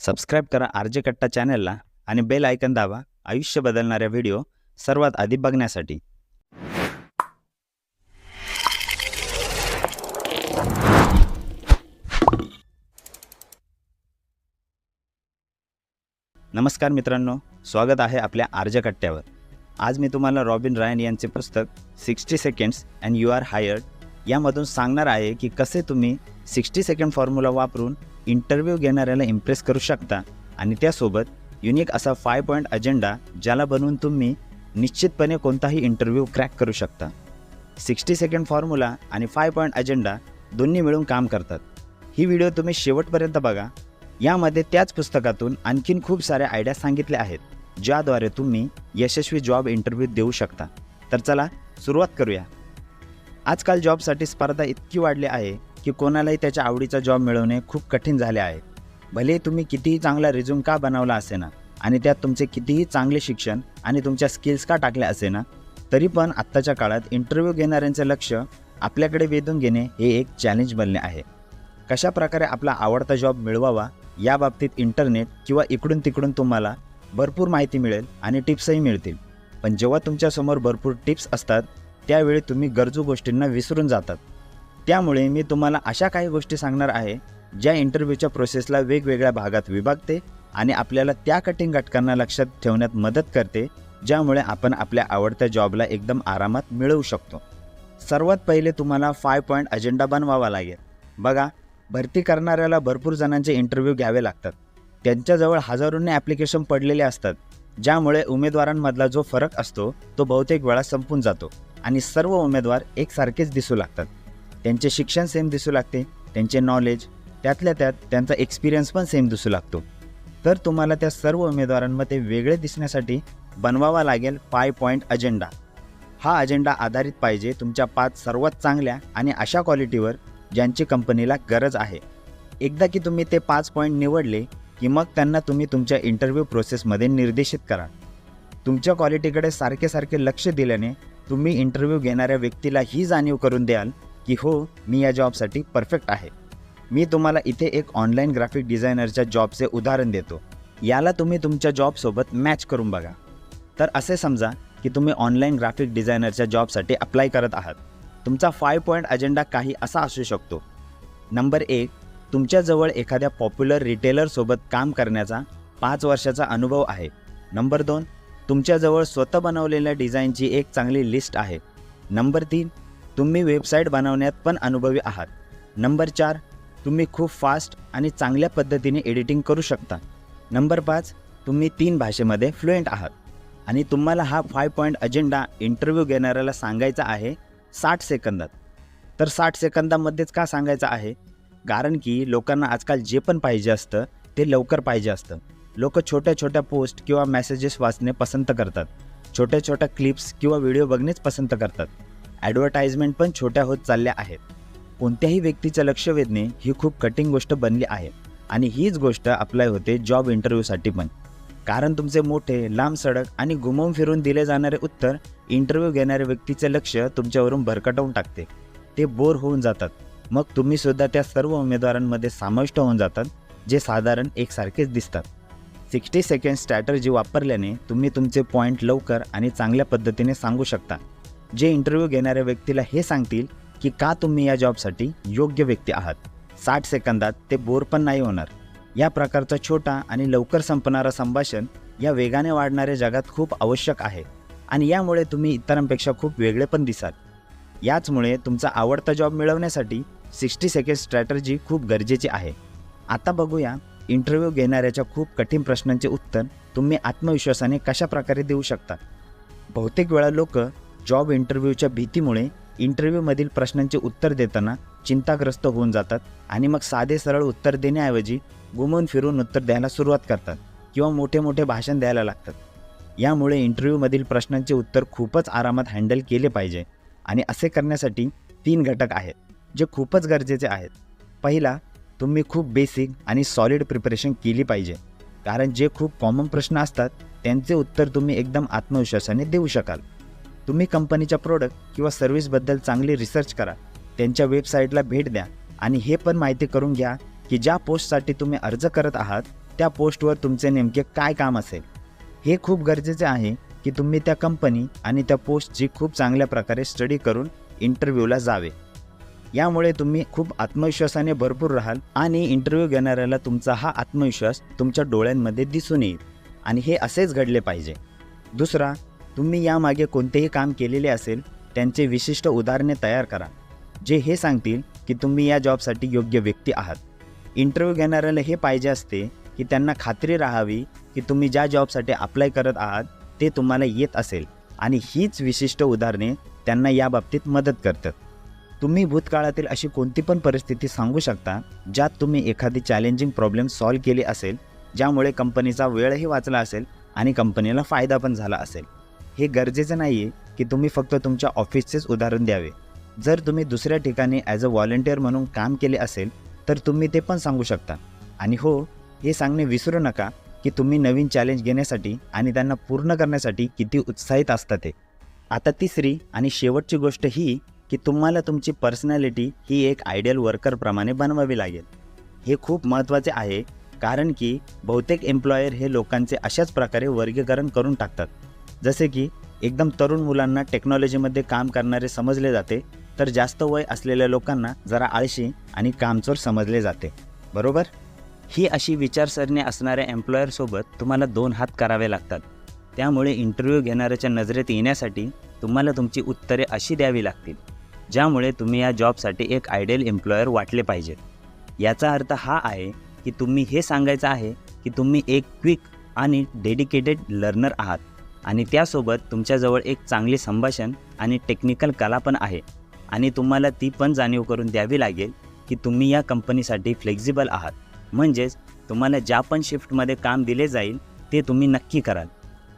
Subscribe करा R J कट्टा चॅनलला आणि बेल आयकन दाबा. आयुष्य बदलणाऱ्या व्हिडिओ सर्वात आधी बघण्यासाठी. नमस्कार मित्रांनो स्वागत आहे आपल्या आर्ज कट्ट्यावर. आज मी तुम्हाला रॉबिन रायन यांचे पुस्तक sixty seconds and you are hired यामधून सांगणार आहे की कसे तुम्ही सिक्स्टी सेकंड फॉर्म्युला वापरून इंटरव्ह्यू घेणाऱ्याला इम्प्रेस करू शकता. आणि त्यासोबत युनिक असा फाय पॉईंट अजेंडा ज्याला बनवून तुम्ही निश्चितपणे कोणताही इंटरव्ह्यू क्रॅक करू शकता. सिक्स्टी सेकंड फॉर्म्युला आणि फाय पॉईंट अजेंडा दोन्ही मिळून काम करतात. ही व्हिडिओ तुम्ही शेवटपर्यंत बघा. यामध्ये त्याच पुस्तकातून आणखीन खूप साऱ्या आयडिया सांगितल्या आहेत ज्याद्वारे तुम्ही यशस्वी जॉब इंटरव्ह्यू देऊ शकता. तर चला सुरुवात करूया. आजकाल जॉबसाठी स्पर्धा इतकी वाढली आहे की कोणालाही त्याच्या आवडीचा जॉब मिळवणे खूप कठीण झाले आहे. भले तुम्ही कितीही चांगला रिझ्यूम का बनवला असेना आणि त्यात तुमचे कितीही चांगले शिक्षण आणि तुमच्या स्किल्स का टाकल्या असेना तरी पण आत्ताच्या काळात इंटरव्ह्यू घेणाऱ्यांचे लक्ष आपल्याकडे वेधून घेणे हे एक चॅलेंज बनले आहे. कशा प्रकारे आपला आवडता जॉब मिळवावा याबाबतीत इंटरनेट किंवा इकडून तिकडून तुम्हाला भरपूर माहिती मिळेल आणि टिप्सही मिळतील. पण जेव्हा तुमच्यासमोर भरपूर टिप्स असतात त्यावेळी तुम्ही गरजू गोष्टींना विसरून जातात. त्यामुळे मी तुम्हाला अशा काही गोष्टी सांगणार आहे ज्या इंटरव्ह्यूच्या प्रोसेसला वेगवेगळ्या भागात विभागते आणि आपल्याला त्या कठीण घटकांना लक्षात ठेवण्यात मदत करते ज्यामुळे आपण आपल्या आवडत्या जॉबला एकदम आरामात मिळवू शकतो. सर्वात पहिले तुम्हाला फाय पॉईंट अजेंडा बनवावा लागेल. बघा भरती करणाऱ्याला भरपूर जणांचे इंटरव्ह्यू घ्यावे लागतात. त्यांच्याजवळ हजारोंनी ॲप्लिकेशन पडलेले असतात ज्यामुळे उमेदवारांमधला जो फरक असतो तो बहुतेक वेळा संपून जातो आणि सर्व उमेदवार एकसारखेच दिसू लागतात. त्यांचे शिक्षण सेम दिसू लागते त्यांचे नॉलेज त्यातल्या त्यात त्यांचा एक्सपिरियन्स पण सेम दिसू लागतो. तर तुम्हाला त्या सर्व उमेदवारांमध्ये वेगळे दिसण्यासाठी बनवावा लागेल फाय पॉईंट अजेंडा हा अजेंडा आधारित पाहिजे तुमच्या पाच सर्वात चांगल्या आणि अशा क्वालिटीवर ज्यांची कंपनीला गरज आहे. एकदा की तुम्ही ते पाच पॉईंट निवडले की मग त्यांना तुम्ही तुमच्या इंटरव्ह्यू प्रोसेसमध्ये निर्देशित करा. तुमच्या क्वालिटीकडे सारखे सारखे लक्ष दिल्याने तुम्ही इंटरव्ह्यू घेणाऱ्या व्यक्तीला ही जाणीव करून द्याल की हो मी या जॉबसाठी परफेक्ट आहे. मी तुम्हाला इथे एक ऑनलाईन ग्राफिक डिझायनरच्या जॉबचे उदाहरण देतो. याला तुम्ही तुमच्या जॉबसोबत मॅच करून बघा. तर असे समजा की तुम्ही ऑनलाईन ग्राफिक डिझायनरच्या जॉबसाठी अप्लाय करत आहात. तुमचा फाय पॉईंट अजेंडा काही असा असू शकतो. नंबर एक तुमच्याजवळ एखाद्या पॉप्युलर रिटेलरसोबत काम करण्याचा पाच वर्षाचा अनुभव आहे. नंबर दोन तुमच्याजवळ स्वतः बनवलेल्या डिझाईनची एक चांगली लिस्ट आहे. नंबर तीन तुम्ही वेबसाईट बनवण्यात पण अनुभवी आहात. नंबर चार तुम्ही खूप फास्ट आणि चांगल्या पद्धतीने एडिटिंग करू शकता. नंबर पाच तुम्ही तीन भाषेमध्ये फ्लुएंट आहात. आणि तुम्हाला हा फाय पॉईंट अजेंडा इंटरव्ह्यू घेणाऱ्याला सांगायचा आहे साठ सेकंदात. तर साठ सेकंदामध्येच का सांगायचं आहे? कारण की लोकांना आजकाल जे पण पाहिजे असतं ते लवकर पाहिजे असतं. लोक छोट्या छोट्या पोस्ट किंवा मेसेजेस वाचणे पसंत करतात. छोट्या छोट्या क्लिप्स किंवा व्हिडिओ बघणेच पसंत करतात. ॲडव्हर्टाइजमेंट पण छोट्या होत चालल्या आहेत. कोणत्याही व्यक्तीचं लक्ष वेधणे ही खूप कठीण गोष्ट बनली आहे आणि हीच गोष्ट अप्लाय होते जॉब इंटरव्ह्यूसाठी पण. कारण तुमचे मोठे लांब सडक आणि घुमवून फिरून दिले जाणारे उत्तर इंटरव्ह्यू घेणाऱ्या व्यक्तीचे लक्ष तुमच्यावरून भरकटवून टाकते. ते बोर होऊन जातात. मग तुम्ही सुद्धा त्या सर्व उमेदवारांमध्ये समाविष्ट होऊन जातात जे साधारण एकसारखेच दिसतात. सिक्स्टी सेकंड स्ट्रॅटर्जी वापरल्याने तुम्ही तुमचे पॉईंट लवकर आणि चांगल्या पद्धतीने सांगू शकता. जे इंटरव्ह्यू घेणाऱ्या व्यक्तीला हे सांगतील की का तुम्ही या जॉबसाठी योग्य व्यक्ती आहात. साठ सेकंदात ते बोर पण नाही होणार. या प्रकारचा छोटा आणि लवकर संपणारा संभाषण या वेगाने वाढणाऱ्या जगात खूप आवश्यक आहे आणि यामुळे तुम्ही इतरांपेक्षा खूप वेगळे पण दिसाल. याचमुळे तुमचा आवडता जॉब मिळवण्यासाठी सिक्स्टी सेकंड स्ट्रॅटर्जी खूप गरजेची आहे. आता बघूया इंटरव्ह्यू घेणाऱ्याच्या खूप कठीण प्रश्नांचे उत्तर तुम्ही आत्मविश्वासाने कशा प्रकारे देऊ शकता? बहुतेक वेळा लोक जॉब इंटरव्ह्यूच्या भीतीमुळे इंटरव्ह्यूमधील प्रश्नांचे उत्तर देताना चिंताग्रस्त होऊन जातात आणि मग साधे सरळ उत्तर देण्याऐवजी घुमून फिरून उत्तर द्यायला सुरुवात करतात किंवा मोठे मोठे भाषण द्यायला लागतात. यामुळे इंटरव्ह्यूमधील प्रश्नांचे उत्तर खूपच आरामात हँडल केले पाहिजे आणि असे करण्यासाठी तीन घटक आहेत जे खूपच गरजेचे आहेत. पहिला तुम्ही खूप बेसिक आणि सॉलिड प्रिपरेशन केली पाहिजे कारण जे खूप कॉमन प्रश्न असतात त्यांचे उत्तर तुम्ही एकदम आत्मविश्वासाने देऊ शकाल. तुम्ही कंपनीच्या प्रोडक्ट किंवा सर्व्हिसबद्दल चांगली रिसर्च करा. त्यांच्या वेबसाईटला भेट द्या आणि हे पण माहिती करून घ्या की ज्या पोस्टसाठी तुम्ही अर्ज करत आहात त्या पोस्टवर तुमचे नेमके काय काम असेल. हे खूप गरजेचे आहे की तुम्ही त्या कंपनी आणि त्या पोस्टची खूप चांगल्या प्रकारे स्टडी करून इंटरव्ह्यूला जावे. यामुळे तुम्ही खूप आत्मविश्वासाने भरपूर राहाल आणि इंटरव्ह्यू घेणाऱ्याला तुमचा हा आत्मविश्वास तुमच्या डोळ्यांमध्ये दिसून येईल. आणि हे असेच घडले पाहिजे. दुसरा तुम्ही यामागे कोणतेही काम केलेले असेल त्यांचे विशिष्ट उदाहरणे तयार करा जे हे सांगतील की तुम्ही या जॉबसाठी योग्य व्यक्ती आहात. इंटरव्ह्यू घेणाऱ्याला हे पाहिजे असते की त्यांना खात्री राहावी की तुम्ही ज्या जॉबसाठी अप्लाय करत आहात ते तुम्हाला येत असेल आणि हीच विशिष्ट उदाहरणे त्यांना याबाबतीत मदत करतात. तुम्ही भूतकाळातील अशी कोणती पण परिस्थिती सांगू शकता ज्यात तुम्ही एखादी चॅलेंजिंग प्रॉब्लेम सॉल्व्ह केली असेल ज्यामुळे कंपनीचा वेळही वाचला असेल आणि कंपनीला फायदा पण झाला असेल. हे गरजेचं नाही आहे की तुम्ही फक्त तुमच्या ऑफिसचेच उदाहरण द्यावे. जर तुम्ही दुसऱ्या ठिकाणी ॲज अ व्हॉलेंटिअर म्हणून काम केले असेल तर तुम्ही ते पण सांगू शकता. आणि हो हे सांगणे विसरू नका की तुम्ही नवीन चॅलेंज घेण्यासाठी आणि त्यांना पूर्ण करण्यासाठी किती उत्साहित असता ते. आता तिसरी आणि शेवटची गोष्ट ही की तुम्हाला तुमची पर्सनॅलिटी ही एक आयडियल वर्करप्रमाणे बनवावी लागेल. हे खूप महत्त्वाचे आहे कारण की बहुतेक एम्प्लॉयर हे लोकांचे अशाच प्रकारे वर्गीकरण करून टाकतात. जसे की एकदम तरुण मुलांना टेक्नॉलॉजीमध्ये काम करणारे समजले जाते तर जास्त वय असलेल्या लोकांना जरा आळशी आणि कामचोर समजले जाते. बरोबर? ही अशी विचारसरणी असणाऱ्या एम्प्लॉयरसोबत तुम्हाला दोन हात करावे लागतात. त्यामुळे इंटरव्ह्यू घेणाऱ्याच्या नजरेत येण्यासाठी तुम्हाला तुमची उत्तरे अशी द्यावी लागतील ज्यामुळे तुम्ही या जॉबसाठी एक आयडियल एम्प्लॉयर वाटले पाहिजेत याचा अर्थ हा आहे की तुम्ही हे सांगायचं आहे की तुम्ही एक क्विक आणि डेडिकेटेड लर्नर आहात. आणि त्यासोबत तुमच्याजवळ एक चांगली संभाषण आणि टेक्निकल कला पण आहे. आणि तुम्हाला ती पण जाणीव करून द्यावी लागेल की तुम्ही या कंपनीसाठी फ्लेक्झिबल आहात. म्हणजेच तुम्हाला ज्या पण शिफ्टमध्ये काम दिले जाईल ते तुम्ही नक्की कराल.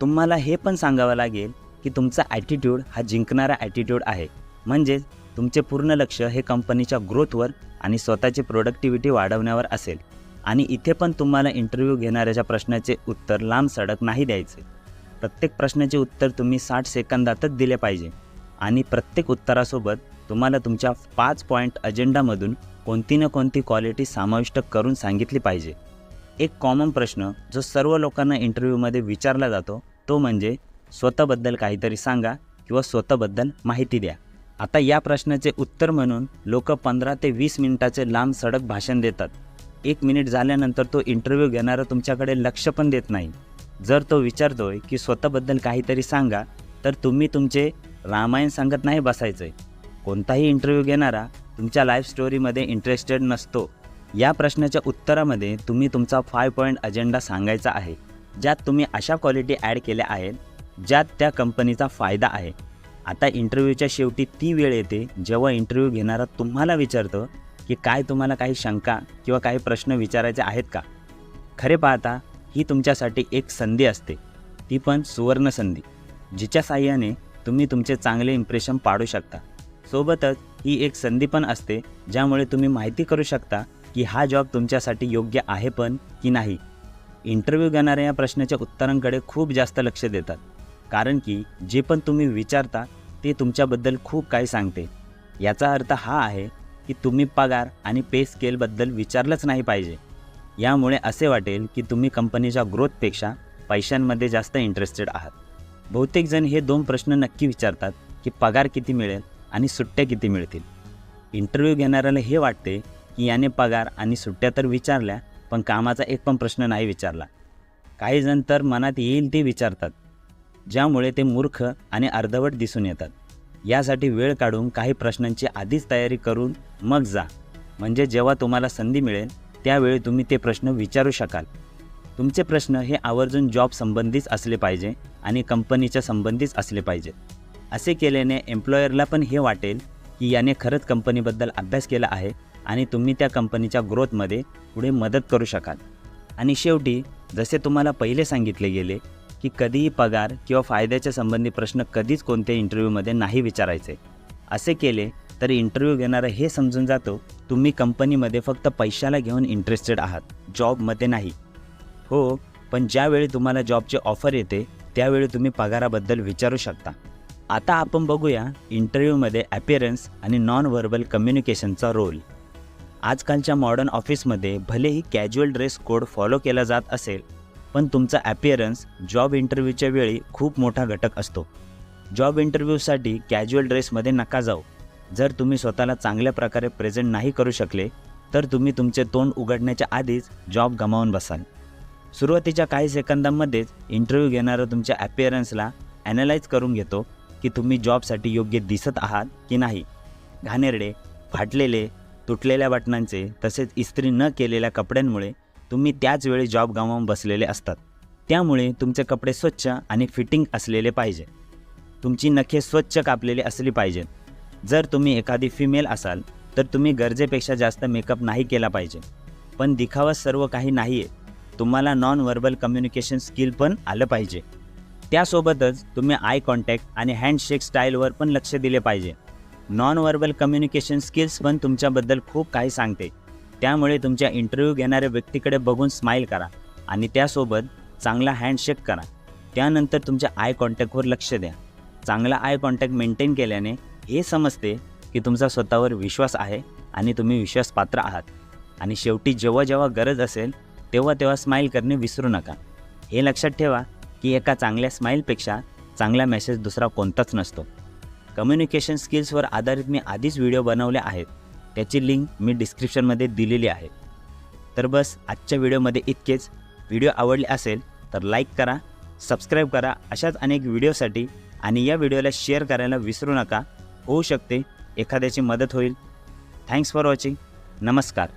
तुम्हाला हे पण सांगावं लागेल की तुमचा ॲटिट्यूड हा जिंकणारा ॲटिट्यूड आहे. म्हणजेच तुमचे पूर्ण लक्ष हे कंपनीच्या ग्रोथवर आणि स्वतःची प्रोडक्टिव्हिटी वाढवण्यावर असेल. आणि इथे पण तुम्हाला इंटरव्ह्यू घेणाऱ्याच्या प्रश्नाचे उत्तर लांब सडक नाही द्यायचे. प्रत्येक प्रश्नाचे उत्तर तुम्ही साठ सेकंदातच दिले पाहिजे. आणि प्रत्येक उत्तरासोबत तुम्हाला तुमच्या पाच पॉईंट अजेंडामधून कोणती ना कोणती क्वालिटी समाविष्ट करून सांगितली पाहिजे. एक कॉमन प्रश्न जो सर्व लोकांना इंटरव्ह्यूमध्ये विचारला जातो तो म्हणजे स्वतःबद्दल काहीतरी सांगा किंवा स्वतःबद्दल माहिती द्या. आता या प्रश्नाचे उत्तर म्हणून लोक पंधरा ते वीस मिनिटाचे लांब सडक भाषण देतात. एक मिनिट झाल्यानंतर तो इंटरव्ह्यू घेणारा तुमच्याकडे लक्ष पण देत नाही. जर तो विचारतोय की स्वतःबद्दल काहीतरी सांगा तर तुम्ही तुमचे रामायण सांगत नाही बसायचं आहे कोणताही इंटरव्ह्यू घेणारा तुमच्या लाईफ स्टोरीमध्ये इंटरेस्टेड नसतो. या प्रश्नाच्या उत्तरामध्ये तुम्ही तुमचा फाय पॉईंट अजेंडा सांगायचा आहे. ज्यात तुम्ही अशा क्वालिटी ॲड केल्या आहेत ज्यात त्या कंपनीचा फायदा आहे. आता इंटरव्ह्यूच्या शेवटी ती वेळ येते जेव्हा इंटरव्ह्यू घेणारा तुम्हाला विचारतो की काय तुम्हाला काही शंका किंवा काही प्रश्न विचारायचे आहेत का? खरे पाहता ही तुमच्यासाठी एक संधी असते. ती पण सुवर्ण संधी. जिच्या साह्याने तुम्ही तुमचे चांगले इम्प्रेशन पाडू शकता. सोबतच ही एक संधी पण असते ज्यामुळे तुम्ही माहिती करू शकता की हा जॉब तुमच्यासाठी योग्य आहे पण की नाही. इंटरव्ह्यू घेणाऱ्या या प्रश्नाच्या उत्तरांकडे खूप जास्त लक्ष देतात. कारण की जे पण तुम्ही विचारता ते तुमच्याबद्दल खूप काही सांगते. याचा अर्थ हा आहे की तुम्ही पगार आणि पे स्केलबद्दल विचारलंच नाही पाहिजे. यामुळे असे वाटेल की तुम्ही कंपनीच्या ग्रोथपेक्षा पैशांमध्ये जास्त इंटरेस्टेड आहात. बहुतेक जण हे दोन प्रश्न नक्की विचारतात की पगार किती मिळेल आणि सुट्ट्या किती मिळतील. इंटरव्ह्यू घेणाऱ्याला हे वाटते की याने पगार आणि सुट्ट्या तर विचारल्या पण कामाचा एक पण प्रश्न नाही विचारला. काही जण तर मनात येईल ते विचारतात ज्यामुळे ते मूर्ख आणि अर्धवट दिसून येतात. यासाठी वेळ काढून काही प्रश्नांची आधीच तयारी करून मग जा. म्हणजे जेव्हा तुम्हाला संधी मिळेल त्यावेळी तुम्ही ते प्रश्न विचारू शकाल. तुमचे प्रश्न हे आवर्जून जॉब संबंधीच असले पाहिजे आणि कंपनीच्या संबंधीच असले पाहिजेत असे केल्याने एम्प्लॉयरला पण हे वाटेल की याने खरंच कंपनीबद्दल अभ्यास केला आहे आणि तुम्ही त्या कंपनीच्या ग्रोथमध्ये पुढे मदत करू शकाल. आणि शेवटी जसे तुम्हाला पहिले सांगितले गेले की कधीही पगार किंवा फायद्याच्या संबंधी प्रश्न कधीच कोणत्याही इंटरव्ह्यूमध्ये नाही विचारायचे. असे केले तर इंटरव्ह्यू घेणारा हे समजून जातो तुम्ही कंपनीमध्ये फक्त पैशाला घेऊन इंटरेस्टेड आहात जॉबमध्ये नाही. हो पण ज्यावेळी तुम्हाला जॉबची ऑफर येते त्यावेळी तुम्ही पगाराबद्दल विचारू शकता. आता आपण बघूया इंटरव्ह्यूमध्ये ॲपिअरन्स आणि नॉन व्हर्बल कम्युनिकेशनचा रोल आजकालच्या मॉडर्न ऑफिसमध्ये भलेही कॅज्युअल ड्रेस कोड फॉलो केला जात असेल पण तुमचा ॲपिअरन्स जॉब इंटरव्ह्यूच्या वेळी खूप मोठा घटक असतो. जॉब इंटरव्ह्यूसाठी कॅज्युअल ड्रेसमध्ये नका जाऊ. जर तुम्ही स्वतःला चांगल्या प्रकारे प्रेझेंट नाही करू शकले तर तुम्ही तुमचे तोंड उघडण्याच्या आधीच जॉब गमावून बसाल. सुरुवातीच्या काही सेकंदांमध्येच इंटरव्ह्यू घेणारा तुमच्या ॲपिअरन्सला ॲनालाइज करून घेतो की तुम्ही जॉबसाठी योग्य दिसत आहात की नाही. घाणेरडे फाटलेले तुटलेल्या बटनांचे तसेच इस्त्री न केलेल्या कपड्यांमुळे तुम्ही त्याचवेळी जॉब गमावून बसलेले असतात. त्यामुळे तुमचे कपडे स्वच्छ आणि फिटिंग असलेले पाहिजे. तुमची नखे स्वच्छ कापलेली असली पाहिजेत. जर तुम्ही एखादी फिमेल असाल तर तुम्ही गरजेपेक्षा जास्त मेकअप नाही केला पाहिजे. पण दिखावा सर्व काही नाही आहे तुम्हाला नॉन व्हर्बल कम्युनिकेशन स्किल पण आलं पाहिजे. त्यासोबतच तुम्ही आय कॉन्टॅक्ट आणि हँडशेक स्टाईलवर पण लक्ष दिले पाहिजे. नॉन व्हर्बल कम्युनिकेशन स्किल्स पण तुमच्याबद्दल खूप काही सांगते. त्यामुळे तुमच्या इंटरव्ह्यू घेणाऱ्या व्यक्तीकडे बघून स्माईल करा आणि त्यासोबत चांगला हँडशेक करा. त्यानंतर तुमच्या आय कॉन्टॅक्टवर लक्ष द्या. चांगला आय कॉन्टॅक्ट मेंटेन केल्याने हे समजते की तुमचा स्वतःवर विश्वास आहे आणि तुम्ही विश्वासपात्र आहात. आणि शेवटी जेव्हा जेव्हा गरज असेल तेव्हा तेव्हा स्माईल करणे विसरू नका. हे लक्षात ठेवा की एका चांगल्या स्माईलपेक्षा चांगला मेसेज दुसरा कोणताच नसतो. कम्युनिकेशन स्किल्सवर आधारित मी आधीच व्हिडिओ बनवले आहेत. त्याची लिंक मी डिस्क्रिप्शनमध्ये दिलेली आहे. तर बस आजच्या व्हिडिओमध्ये इतकेच. व्हिडिओ आवडले असेल तर लाईक करा सबस्क्राईब करा अशाच अनेक व्हिडिओसाठी आणि या व्हिडिओला शेअर करायला विसरू नका. होऊ शकते. एखाद्याची मदत होईल. थँक्स फॉर वॉचिंग नमस्कार.